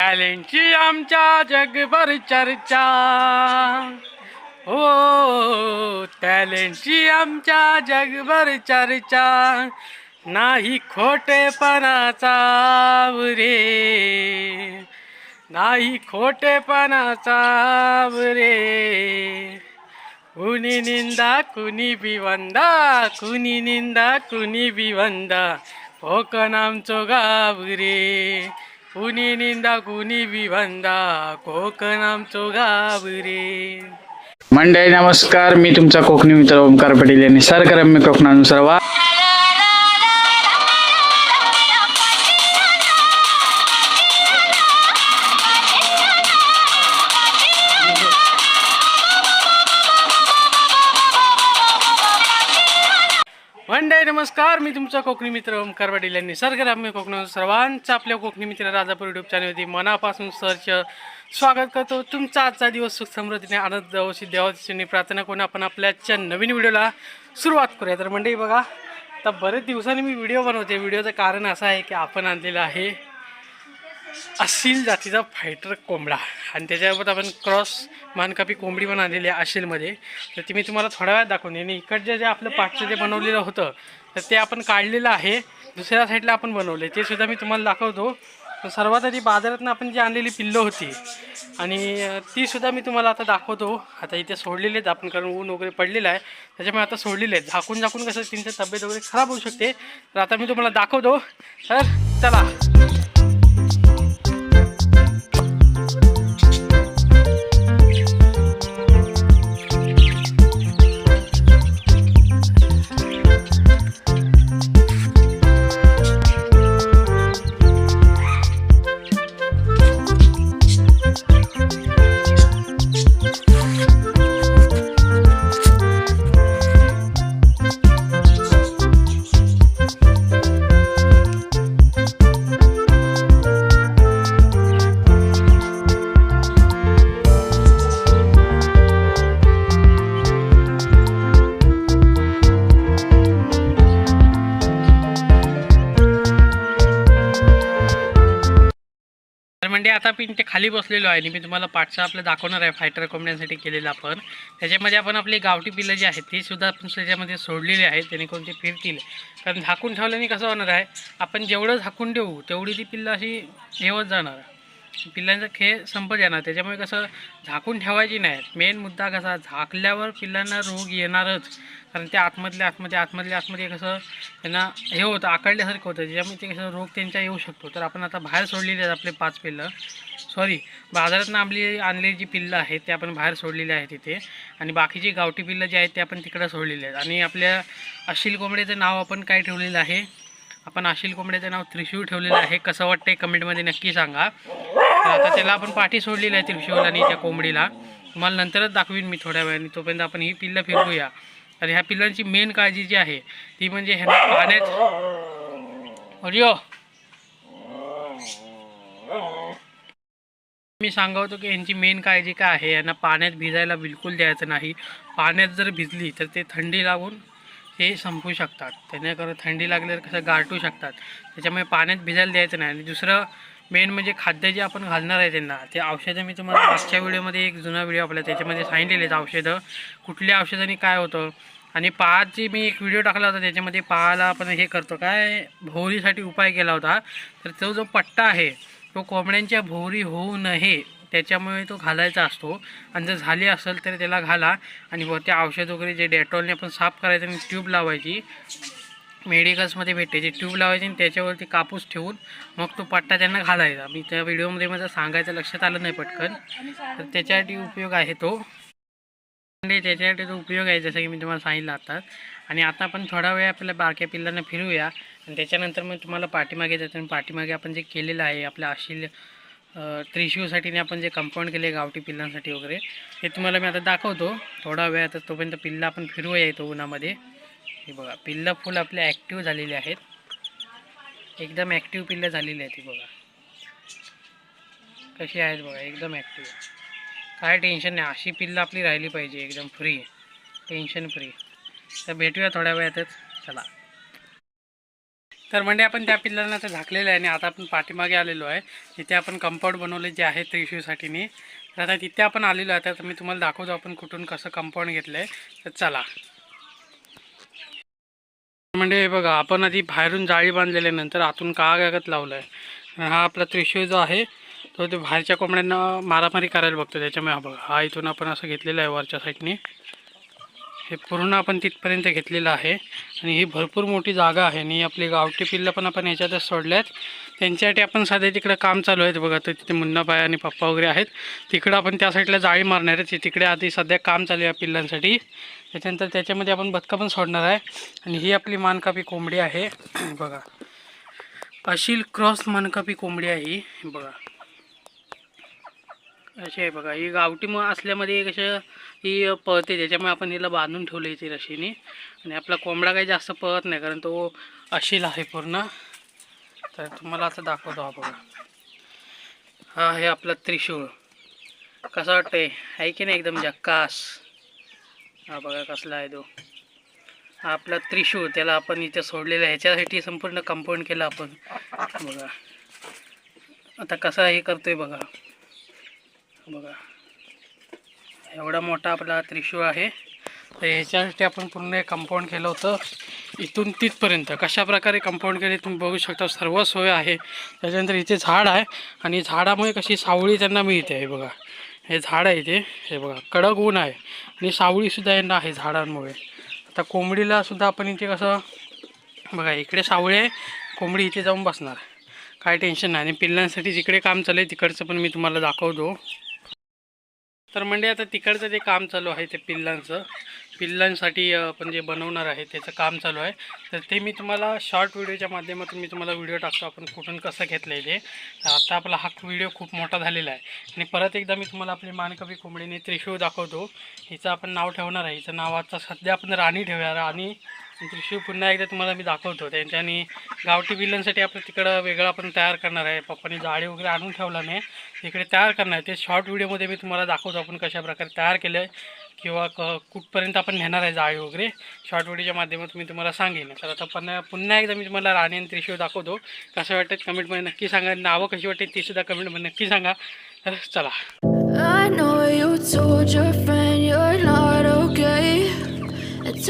टॅलेंटची आमच्या जगभर चर्चा. हो टॅलेंटची आमच्या जगभर चर्चा. नाही खोटेपणाचा रे नाही खोटेपणाचा रे कुणी निंदा कुणी बिवंदा. कुणी निंदा कुणी बिवंदा. हो, कोकण आमचो गाव रे कुणी निंदा कुणी विभंदा कोकण आमचो गाव रे मंडळी नमस्कार. मी तुमचा कोकणी मित्र ओमकार पटेल यांनी सरकारम्य कोकणानुसार वा हाय नमस्कार. मी तुमचा कोकणी मित्र ओमकार पाटील यांनी. सर्गराम्य कोकण सर्वांचं आपल्या कोकणी मित्र राजापूर युट्यूब चॅनलवरती मनापासून सर्च स्वागत करतो. तुमचा आजचा दिवस सुख समृद्धीने आनंद जावशी देवाची प्रार्थना करून आपण आपल्याच्या नवीन व्हिडिओला सुरुवात करूया. तर मंडळी बघा आता बरेच दिवसांनी मी व्हिडिओ बनवते व्हिडिओचं कारण असं आहे की आपण आणलेलं आहे असील जातीचा फायटर कोंबडा. आणि त्याच्यासोबत आपण क्रॉस मानकापी कोंबडी पण आणलेली आहे अशीलमध्ये तर ती मी तुम्हाला थोड्या वेळात दाखवून आणि इकडचं जे आपलं पाठचं जे बनवलेलं होतं तर ते आपण काढलेलं आहे. दुसऱ्या साईडला आपण बनवले ते सुद्धा मी तुम्हाला दाखवतो. तर सर्वात आधी बाजारातनं आपण जी आणलेली पिल्लं होती आणि तीसुद्धा ती सुद्धा मी तुम्हाला आता दाखवतो. आता इथे सोडलेले आहेत आपण कारण ऊन वगैरे पडलेलं आहे. त्याच्यामुळे आता सोडलेले आहेत. झाकून झाकून कसं त्यांची तब्येत वगैरे खराब होऊ शकते. तर आता मी तुम्हाला दाखवतो. तर चला. म्हणजे आता आपण ते खाली बसलेलो आहे आणि मी तुम्हाला पाठचा आपलं दाखवणार आहे फायटर कोंबड्यांसाठी केलेलं आपण. त्याच्यामध्ये आपण आपली गावठी पिल्लं जी आहेत ती सुद्धा आपण त्याच्यामध्ये सोडलेली आहेत जेणेकरून ते फिरतील. कारण झाकून ठेवल्याने कसं होणार आहे आपण जेवढं झाकून ठेवू तेवढी ती पिल्लं अशी हे जाणार जाणार. पिल्लांचा खेळ संपत जाणार. त्याच्यामुळे कसं झाकून ठेवायची नाही मेन मुद्दा कसा झाकल्यावर पिल्लांना रोग येणारच. कारण ते आतमधल्या आतमध्ये आतमधल्या आतमध्ये कसं त्यांना हे होतं आकडल्यासारखं होतं. ज्यामुळे ते कसं रोग त्यांच्या येऊ शकतो. तर आपण आता बाहेर सोडलेले आहेत आपले पाच पिल्लं. सॉरी बाजारातनं आपली आणलेली जी पिल्लं आहेत ते आपण बाहेर सोडलेली आहेत तिथे आणि बाकीची गावठी पिल्लं जी आहेत ते आपण तिकडं सोडलेली आहेत. आणि आपल्या अशील कोंबड्याचं नाव आपण काय ठेवलेलं आहे? आपण अशील कोंबड्याचं नाव त्रिशूळ ठेवलेलं आहे. कसं वाटतंय कमेंटमध्ये नक्की सांगा. आता त्याला आपण पाठी सोडलेली आहे त्रिशूळ आणि त्या कोंबडीला. तुम्हाला नंतरच दाखवीन मी थोड्या वेळाने. तोपर्यंत आपण ही पिल्लं फिरवूया आणि ह्या पिल्लांची मेन काळजी जी आहे ती म्हणजे ह्यांना पाण्यात अरियो मी सांगवतो की यांची मेन काळजी काय आहे? यांना पाण्यात भिजायला बिलकुल द्यायचं नाही. पाण्यात जर भिजली तर ते थंडी लागून हे संपू शकतात. त्याने थंडी लागल्यावर कसं गारटू शकतात. त्याच्यामुळे पाण्यात भिजायला द्यायचं नाही. आणि दुसरं मेन म्हणजे खाद्य जे आपण घालणार आहे त्यांना ते औषधं मी तुम्हाला मागच्या व्हिडिओमध्ये एक जुना व्हिडिओ आपला त्याच्यामध्ये सांगितलेलेच आहेत औषधं. कुठल्या औषधांनी काय होतं? आणि पहाची मी एक व्हिडिओ टाकला होता त्याच्यामध्ये पहाला आपण हे करतो. काय? भोवरीसाठी उपाय केला होता. तर तो जो पट्टा आहे तो कोंबड्यांच्या भोवरी होऊ नये. त्याच्यामुळे तो घालायचा असतो. आणि जर झाली असेल तर त्याला घाला. आणि व ते औषध वगैरे जे डेटॉलने आपण साफ करायचं आणि ट्यूब लावायची मेडिकल्समध्ये भेटते जे ट्यूब लावायची आणि त्याच्यावरती कापूस ठेवून मग तो पट्टा त्यांना घालायचा. मी त्या व्हिडिओमध्ये माझं सांगायचं लक्षात आलं नाही पटकन. तर त्याच्यासाठी उपयोग आहे तो. म्हणजे त्याच्यासाठी तो उपयोग आहे जसं की मी तुम्हाला सांगितलं आता. आणि आता आपण थोडा वेळ आपल्या बारक्या पिल्लांना फिरूया आणि त्याच्यानंतर मग तुम्हाला पाठीमागे जातो आणि पाठीमागे आपण जे केलेलं आहे आपल्या अशील त्रिशूसाठीने आपण जे कंपाऊंड केले गावठी पिल्लांसाठी वगैरे हे तुम्हाला मी आता दाखवतो. थोडा वेळ आता तोपर्यंत पिल्ला आपण फिरूया येतो उन्हामध्ये. हे बघा पिल्लं फुल आपले ॲक्टिव्ह झालेले आहेत. एकदम ॲक्टिव्ह पिल्लं झालेली आहेत ही बघा. कशी आहेत बघा एकदम ॲक्टिव्ह काय टेन्शन नाही अशी पिल्लं आपली राहिली पाहिजे एकदम फ्री टेन्शन फ्री तर भेटूया थोड्या वेळातच. चला. तर म्हणजे आपण त्या पिल्लांना ते झाकलेलं आहे आणि आता आपण पाठीमागे आलेलो आहे. तिथे आपण कंपाऊंड बनवले जे आहे त्रिशूसाठीनी तर आता तिथे आपण आलेलो आहे. तर मी तुम्हाला दाखवतो आपण कुठून कसं कंपाऊंड घेतलं आहे तर चला. म्हणजे हे बघा आपण आधी बाहेरून जाळी बांधलेल्यानंतर आतून कागद लावलं आहे हा आपला त्रिशूळ जो आहे तो ते बाहेरच्या कोंबड्यांना मारामारी करायला बघतो. त्याच्यामुळे हा बघा हा इथून आपण असं घेतलेलं आहे वरच्या साईडने हे पूर्ण आपण तिथपर्यंत घेतलेलं आहे. आणि ही भरपूर मोठी जागा आहे. आणि आपली गावठी पिल्लं पण आपण ह्याच्यातच आहेत त्यांच्यासाठी आपण सध्या तिकडं काम चालू आहे बघा. तर तिथे मुन्नाबाई आणि पप्पा वगैरे आहेत. तिकडं आपण त्या साईडला जाळी मारणार आहे तिकडे आधी सध्या काम चालू आहे पिल्लांसाठी. त्याच्यानंतर त्याच्यामध्ये आपण बदकं पण सोडणार आहे. आणि ही आपली मानकापी कोंबडी आहे. बघा. अशील क्रॉस मानकापी कोंबडी आहे ही. बघा. अशी आहे बघा. ही गावठी मग असल्यामध्ये कसं ही पळते त्याच्यामुळे आपण हिला बांधून ठेवलं इथे रशीने. आणि आपला कोंबडा काही जास्त पळत नाही कारण तो अशील आहे पूर्ण. तर तुम्हाला आता दाखवतो हा बघा. हा आहे आपला त्रिशूळ. कसं वाटतंय? आहे की नाही एकदम जक्कास हा बघा कसला आहे तो. हा आपला त्रिशूळ त्याला आपण इथे सोडलेला आहे. ह्याच्यासाठी संपूर्ण कंपाऊंड केलं आपण. बघा. आता कसा हे करतोय बघा. बघा. एवढा मोठा आपला त्रिशूळ आहे. तर ह्याच्यासाठी आपण पूर्ण कंपाऊंड केलं होतं. इथून तिथपर्यंत कशा प्रकारे कंपाऊंड केले तुम्ही बघू शकता. सर्व सोय आहे. त्याच्यानंतर इथे झाड आहे आणि झाडामुळे कशी सावळी त्यांना मिळते हे बघा. हे झाड आहे इथे. हे बघा कडक ऊन आहे आणि सावळीसुद्धा यांना आहे झाडांमुळे. आता कोंबडीलासुद्धा आपण इथे कसं बघा इकडे सावळी आहे कोंबडी इथे जाऊन बसणार. काय टेन्शन नाही. आणि पिल्लांसाठी जिकडे काम चालू आहे तिकडचं पण मी तुम्हाला दाखवतो. तर म्हणजे आता तिकडचं जे काम चालू आहे ते पिल्लांचं. पिल्लांसाठी आपण जे बनवणार आहे त्याचं काम चालू आहे. तर ते मी तुम्हाला शॉर्ट व्हिडिओच्या माध्यमातून मी तुम्हाला व्हिडिओ टाकतो. आपण कुठून कसं घेतलं आहे ते. तर आता आपला हा व्हिडिओ खूप मोठा झालेला आहे. आणि परत एकदा मी तुम्हाला आपली मानकवी कोंबडीने त्रिशूळ दाखवतो. हिचं आपण नाव ठेवणार आहे. हिचं नाव आता सध्या आपण राणी ठेवूया राणी दृश्य पुन्हा एकदा तुम्हाला मी दाखवतो. त्यांच्यानी गावठी बिलांसाठी आपण तिकडं वेगळं आपण तयार करणार आहे. पप्पानी जाळी वगैरे आणून ठेवला नाही. तिकडे तयार करणार आहे. ते शॉर्ट व्हिडिओमध्ये मी तुम्हाला दाखवतो आपण कशाप्रकारे तयार केलं आहे किंवा क कुठपर्यंत आपण नेणार आहे जाळी वगैरे. शॉर्ट व्हिडिओच्या माध्यमातून मी तुम्हाला सांगेन. तर आता पुन्हा पुन्हा एकदा मी तुम्हाला राणी आणि त्रिशूळ दाखवतो. कसं वाटतं कमेंटमध्ये नक्की सांगा. नावं कशी वाटते ती सुद्धा कमेंटमध्ये नक्की सांगा. तर चला.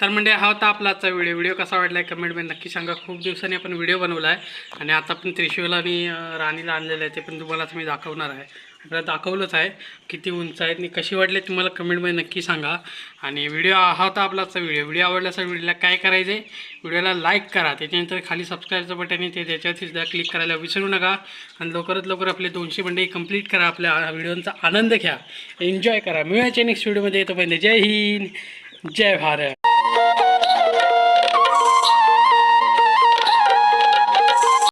तर म्हणजे हा होता आपला आजचा व्हिडिओ. व्हिडिओ कसा वाटला आहे कमेंटमध्ये नक्की सांगा. खूप दिवसांनी आपण व्हिडिओ बनवला आहे आणि आता पण त्रिशूला आणि राणीला आणलेलं आहे ते पण तुम्हाला मी दाखवणार आहे. आपल्याला दाखवलंच आहे किती उंच आहेत आणि कशी वाटली तुम्हाला कमेंटमध्ये नक्की सांगा. आणि व्हिडिओ हा होता आपला आजचा व्हिडिओ. व्हिडिओ आवडला असेल व्हिडिओला काय करायचं आहे व्हिडिओला लाईक करा. त्याच्यानंतर खाली सबस्क्राईबचं बटन आहे ते त्याच्यावरती सुद्धा क्लिक करायला विसरू नका. आणि लवकरात लवकर आपले दोनशे मंडळी कंप्लीट करा. आपल्या व्हिडिओचा आनंद घ्या. एन्जॉय करा. मिळायच्या नेक्स्ट व्हिडिओमध्ये येतो पहिले जय हिंद. जय भारत.